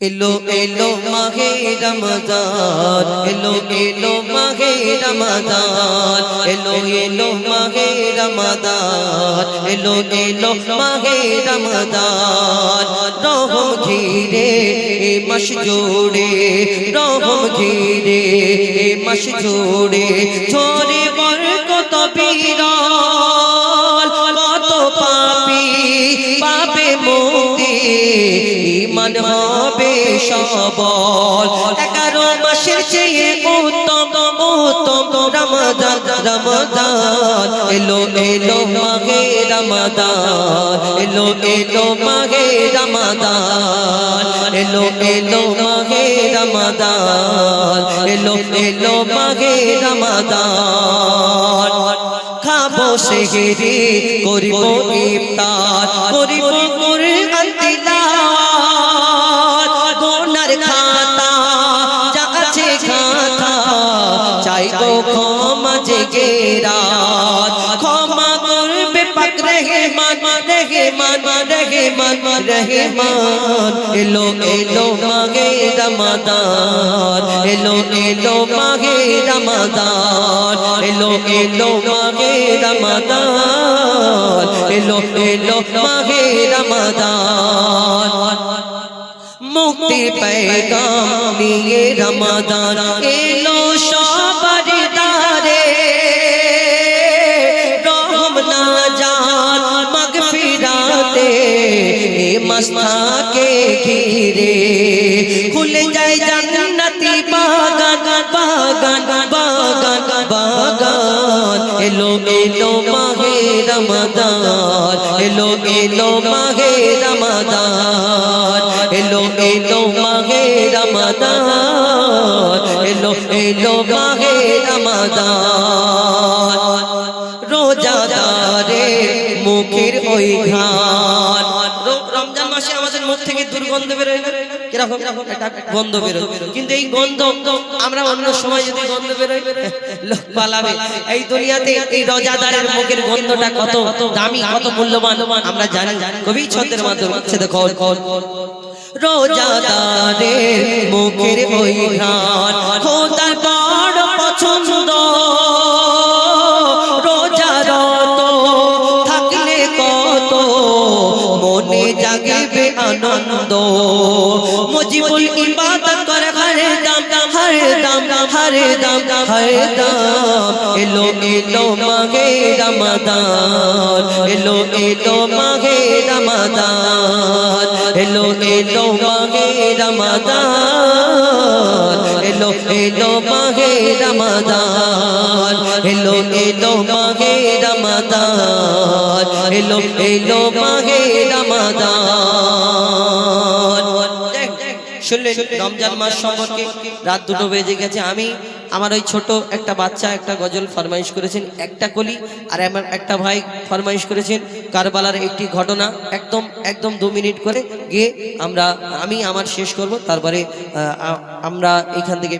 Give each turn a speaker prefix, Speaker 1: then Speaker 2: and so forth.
Speaker 1: এলো এলো মাহে রমজান, এলো এলো মাহে রমজান, এলো এলো মাহে রমজান, এলো এলো মাহে রমজান। রহম ঘিরে এ মাস জোড়ে, রহম ঘিরে এ মাস জোড়ে, ঝরে বরকত বিরল ইমান হবে সবল। এগারো মাসের চেয়ে উত্তম উত্তম এলো এলো রমজান এলো এলো রমজান এলো এলো রমজান এলো এলো রমজান খাব করিব ইফতার। করিব ক্ষমা জেগে রাত ক্ষমা করবে পাক রহমান রহমান রহমান রহমান এলো এলো মাগে রমাদান এলো এলো মাগে রমাদান এলো এলো মাগে রমাদান এলো এলো মাগে রমাদান মুক্তির पैगाम নিয়ে রমাদান এলো সবার এ মস্তাকে ঘিরে খুলে যায় জান্নাতি বাগান বাগান বাগান বাগান এলো এলো মাহে রমাদান এলো এলো মাহে রমাদান এলো এলো মাহে রমাদান এলো এলো মাহে রমাদান রোজাদারে মুখের ওই ঘান রো- রমজান আমাদের মুখ থেকে দুর্গন্ধ বেরোয় না? কীরকম? একটা গন্ধ বেরোয়। কিন্তু এই গন্ধ, আমরা অন্য সময় যদি গন্ধ বেরোয়, লোক পালাবে। এই দুনিয়াতে এই রোজাদারের মুখের গন্ধটা কত দামি, কত মূল্যবান, আমরা জানি। কবি ছন্দের মাধ্যমে হচ্ছে দেখো। রোজাদারের মুখের ওই ঘ্রাণ আনন্দ। মুজিবুল ইবাদত করে হরে দাম হরে দাম হরে দাম হরে দাম। এলো এলো মাগে রমাদান। এলো এলো মাগে রমাদান। এলো এলো মাগে রমাদান। এলো এলো মাগে রমাদান এলো এলো মাগে রমাদান এলো এলো মাগে রমাদান শুনলেন রমজান মাস সম্পর্কে? রাত দুটো বেজে গেছে, আমি আমার ওই ছোট একটা বাচ্চা, একটা গজল ফরমাইশ করেছেন, একটা কলি, আর আমার একটা ভাই ফরমাইশ করেছেন কারবালার একটি ঘটনা, একদম একদম দু মিনিট করে গিয়ে আমরা, আমি আমার শেষ করব, তারপরে আমরা এখান থেকে